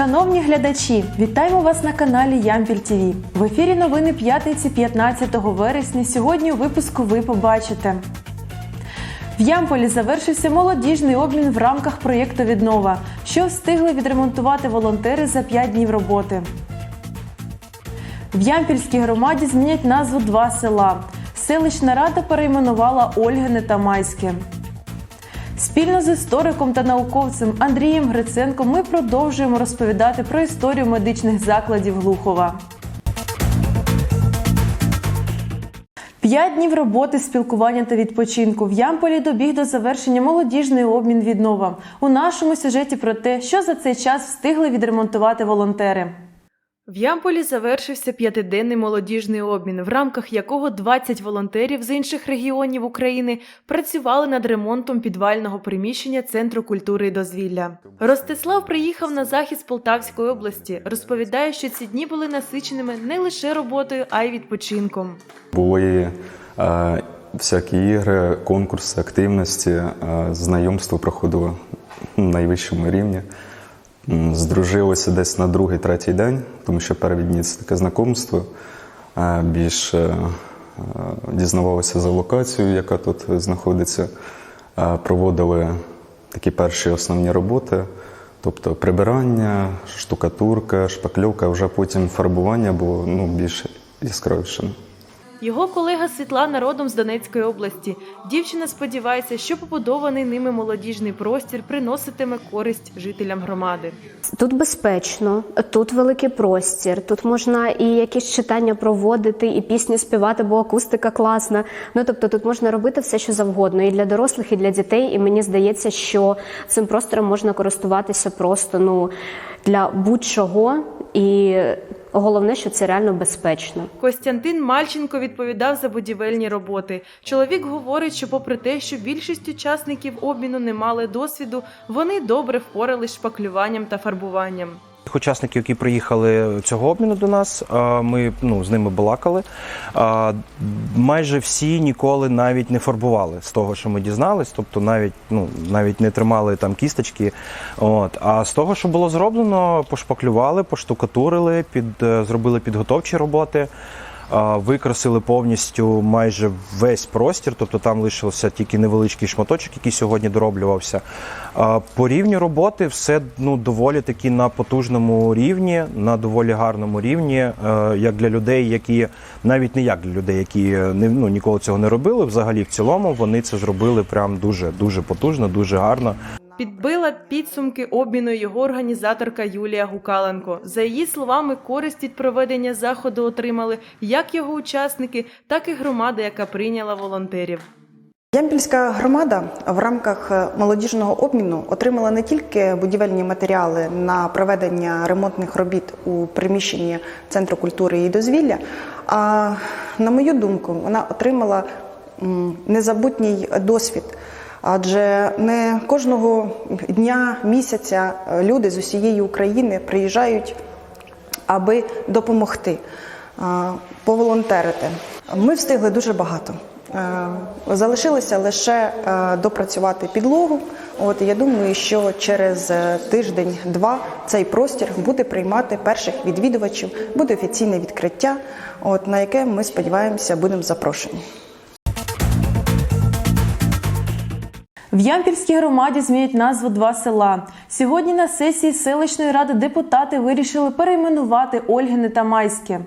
Шановні глядачі, вітаємо вас на каналі Ямпіль ТВ. В ефірі новини п'ятниці 15 вересня. Сьогодні у випуску ви побачите. В Ямполі завершився молодіжний обмін в рамках проєкту Віднова, що встигли відремонтувати волонтери за 5 днів роботи. В Ямпільській громаді змінять назву два села. Селищна рада перейменувала Ольгине та Майське. Спільно з істориком та науковцем Андрієм Гриценком ми продовжуємо розповідати про історію медичних закладів Глухова. П'ять днів роботи, спілкування та відпочинку в Ямполі добіг до завершення молодіжний обмін віднова. У нашому сюжеті про те, що за цей час встигли відремонтувати волонтери. В Ямполі завершився п'ятиденний молодіжний обмін, в рамках якого 20 волонтерів з інших регіонів України працювали над ремонтом підвального приміщення Центру культури і дозвілля. Ростислав приїхав на захід з Полтавської області. Розповідає, що ці дні були насиченими не лише роботою, а й відпочинком. Були е, всякі ігри, конкурси, активності, е, знайомство проходило на найвищому рівні. Здружилися десь на другий, третій день, тому що перші дні це таке знайомство. Е, Більше е, дізнавалися за локацією, яка тут знаходиться. Проводили такі перші основні роботи, тобто прибирання, штукатурка, шпакльовка, вже потім фарбування було ну, більш яскравішим. Його колега Світлана родом з Донецької області. Дівчина сподівається, що побудований ними молодіжний простір приноситиме користь жителям громади. Тут безпечно, тут великий простір, тут можна і якісь читання проводити, і пісні співати, бо акустика класна. Ну тобто тут можна робити все, що завгодно, і для дорослих, і для дітей. І мені здається, що цим простором можна користуватися просто ну для будь-чого. І головне, що це реально безпечно. Костянтин Мальченко відповідав за будівельні роботи. Чоловік говорить, що, попри те, що більшість учасників обміну не мали досвіду, вони добре впорались шпаклюванням та фарбуванням. Тих учасників, які приїхали цього обміну до нас, ми ну, з ними балакали. Майже всі ніколи навіть не фарбували з того, що ми дізнались, тобто навіть ну, навіть не тримали там кісточки. От. А з того, що було зроблено, пошпаклювали, поштукатурили, під, е, зробили підготовчі роботи. Викрасили повністю майже весь простір, тобто там лишився тільки невеличкий шматочок, який сьогодні дороблювався. По рівню роботи все ну, доволі таки на потужному рівні, на доволі гарному рівні, е, як для людей, які навіть не як для людей, які не, ну, ніколи цього не робили. Взагалі, в цілому вони це зробили прям дуже дуже потужно, дуже гарно. Підбила підсумки обміну його організаторка Юлія Гукаленко. За її словами, користь від проведення заходу отримали як його учасники, так і громада, яка прийняла волонтерів. Ямпільська громада в рамках е, молодіжного обміну отримала не тільки будівельні матеріали на проведення ремонтних робіт у приміщенні Центру культури і дозвілля, а на мою думку, вона отримала незабутній досвід. Адже не кожного дня, місяця е, люди з усієї України приїжджають аби допомогти, е, поволонтерити. Ми встигли дуже багато. Е, Залишилося лише допрацювати підлогу. От я думаю, що через тиждень-два цей простір буде приймати перших відвідувачів, буде офіційне відкриття, от на яке ми сподіваємося будемо запрошені. В Ямпільській громаді змінять назву два села. Сьогодні на сесії селищної ради депутати вирішили перейменувати Ольгине та Майське.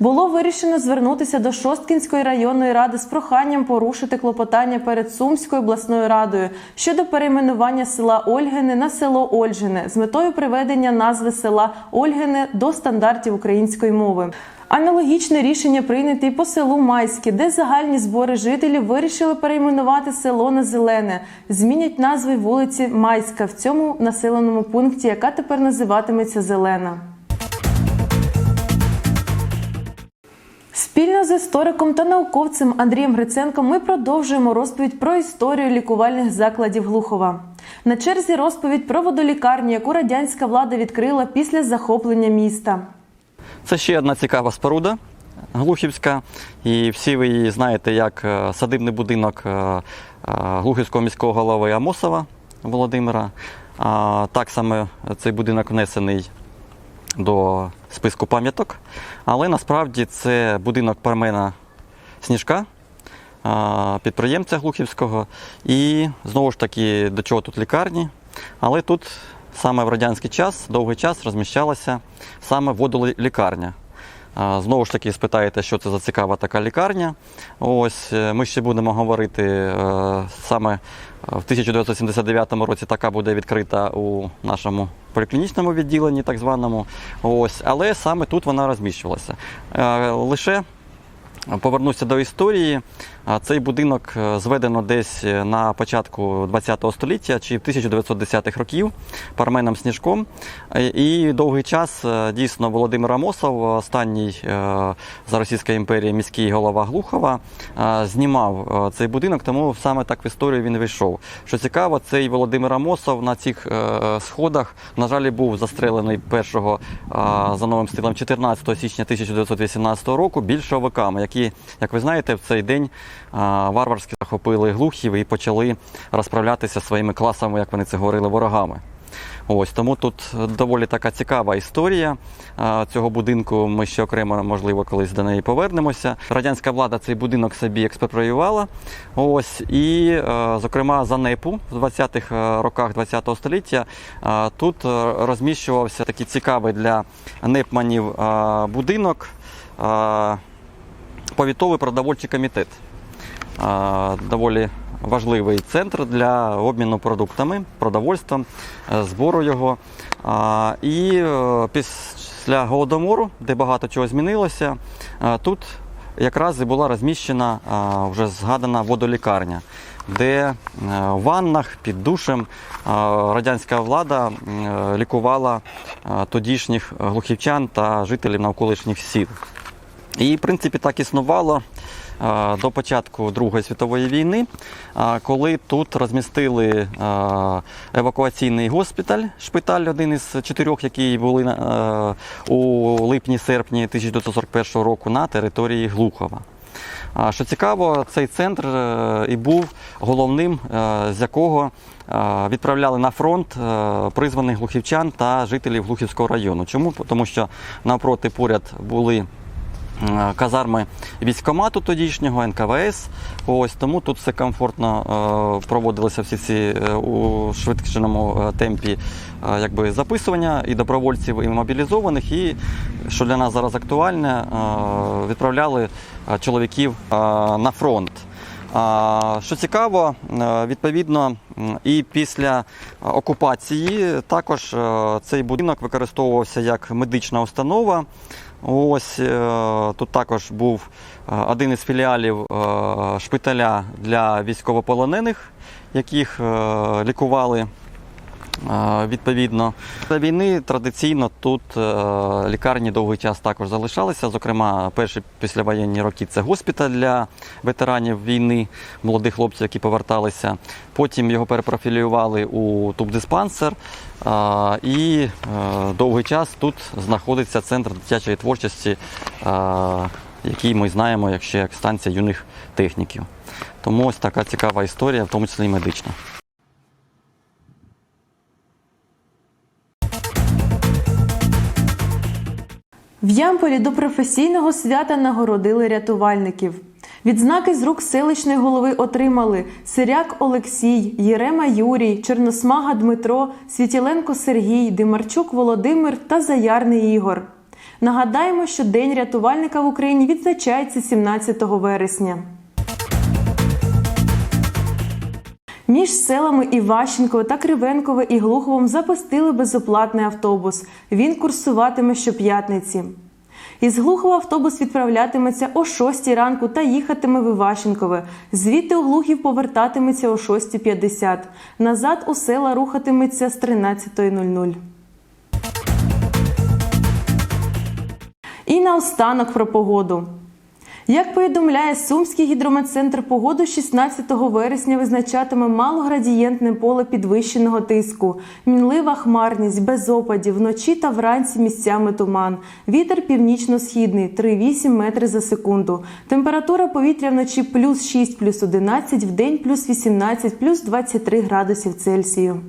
Було вирішено звернутися до Шосткінської районної ради з проханням порушити клопотання перед Сумською обласною радою щодо перейменування села Ольгине на село Ольжине з метою приведення назви села Ольгине до стандартів української мови. Аналогічне рішення прийнято і по селу Майське, де загальні збори жителів вирішили перейменувати село на Зелене. Змінять назви вулиці Майська в цьому населеному пункті, яка тепер називатиметься Зелена. Спільно з істориком та науковцем Андрієм Гриценком ми продовжуємо розповідь про історію лікувальних закладів Глухова. На черзі розповідь про водолікарню, яку радянська влада відкрила після захоплення міста. Це ще одна цікава споруда Глухівська. І всі ви її знаєте як е, садибний будинок е, е, Глухівського міського голови Амосова Володимира. Так саме цей будинок внесений до списку пам'яток, але насправді це будинок Пармена Сніжка, підприємця Глухівського. І знову ж таки, до чого тут лікарні. Але тут саме в радянський час, довгий час розміщалася саме водолікарня. Знову ж таки, спитаєте, що це за цікава така лікарня. Ось е, ми ще будемо говорити е, саме в 1979 році. Така буде відкрита у нашому поліклінічному відділенні, так званому. Ось, але саме тут вона розміщувалася. Е, Лише Повернуся до історії. Цей будинок е, зведено десь е, на початку ХХ століття чи в 1910-х років Парменом Сніжком. Е, І довгий час дійсно Володимир Амосов, останній за Російської імперії міський голова Глухова, знімав цей будинок, тому саме так в історію він вийшов. Що цікаво, цей Володимир Амосов на цих сходах, на жаль, був застрелений першого за новим стилем 14 січня 1918 року більшовиками, які, як ви знаєте, в цей день варварськи захопили глухів і почали розправлятися своїми класами, як вони це говорили, ворогами. Ось тому тут доволі така цікава історія цього будинку. Ми ще окремо, можливо, колись до неї повернемося. Радянська влада цей будинок собі експроприювала. Ось і, е, зокрема, за НЕПу в 20-х роках ХХ століття тут е, розміщувався такий цікавий для непманів будинок. Повітовий продовольчий комітет. Доволі важливий центр для обміну продуктами, продовольством, е, збору його. І е, після голодомору, де багато чого змінилося, е, тут якраз і була розміщена вже згадана водолікарня, де в ваннах під душем радянська влада лікувала тодішніх глухівчан та жителів навколишніх сіл. І, в принципі, так існувало до початку Другої світової війни, коли тут розмістили евакуаційний госпіталь, шпиталь, один із чотирьох, які були у липні-серпні 1941 року на території Глухова. Що цікаво, цей центр е, і був головним, е, з якого е, відправляли на фронт призваних глухівчан та жителів Глухівського району. Чому? Тому що навпроти поряд були казарми військкомату тодішнього НКВС. Ось тому тут все комфортно е, проводилися всі ці е, у швидкішеному е, темпі е, якби записування і добровольців, і мобілізованих. І що для нас зараз актуальне, е, відправляли е, чоловіків е, на фронт. Що цікаво, е, відповідно, і після окупації також е, цей будинок використовувався як медична установа. Ось е, тут також був е, один із філіалів е, шпиталя для військовополонених, яких лікували. Відповідно, до війни традиційно тут е, лікарні довгий час також залишалися. Зокрема, перші післявоєнні роки це госпіталь для ветеранів війни, молодих хлопців, які поверталися. Потім його перепрофілювали у тубдиспансер. І е, довгий час тут знаходиться центр дитячої творчості, е, який ми знаємо як ще як станція юних техніків. Тому ось така цікава історія, в тому числі і медична. В Ямполі до професійного свята нагородили рятувальників. Відзнаки з рук селищної голови отримали Сиряк Олексій, Єрема Юрій, Чорносмага Дмитро, Світіленко Сергій, Димарчук Володимир та Заярний Ігор. Нагадаємо, що День рятувальника в Україні відзначається 17 вересня. Між селами Іващенкове та Кривенкове і Глуховом запустили безоплатний автобус. Він курсуватиме щоп'ятниці. Із Глухова автобус відправлятиметься о 6 ранку та їхатиме в Іващенкове. Звідти у Глухів повертатиметься о 6.50. Назад у села рухатиметься з 13.00. І наостанок про погоду. Як повідомляє Сумський гідрометцентр, погоду 16 вересня визначатиме малоградієнтне поле підвищеного тиску, мінлива хмарність, без опадів, вночі та вранці місцями туман. Вітер північно-східний 3,8 метри за секунду. Температура повітря вночі плюс 6, плюс 11, в день плюс 18, плюс 23 градусів Цельсію.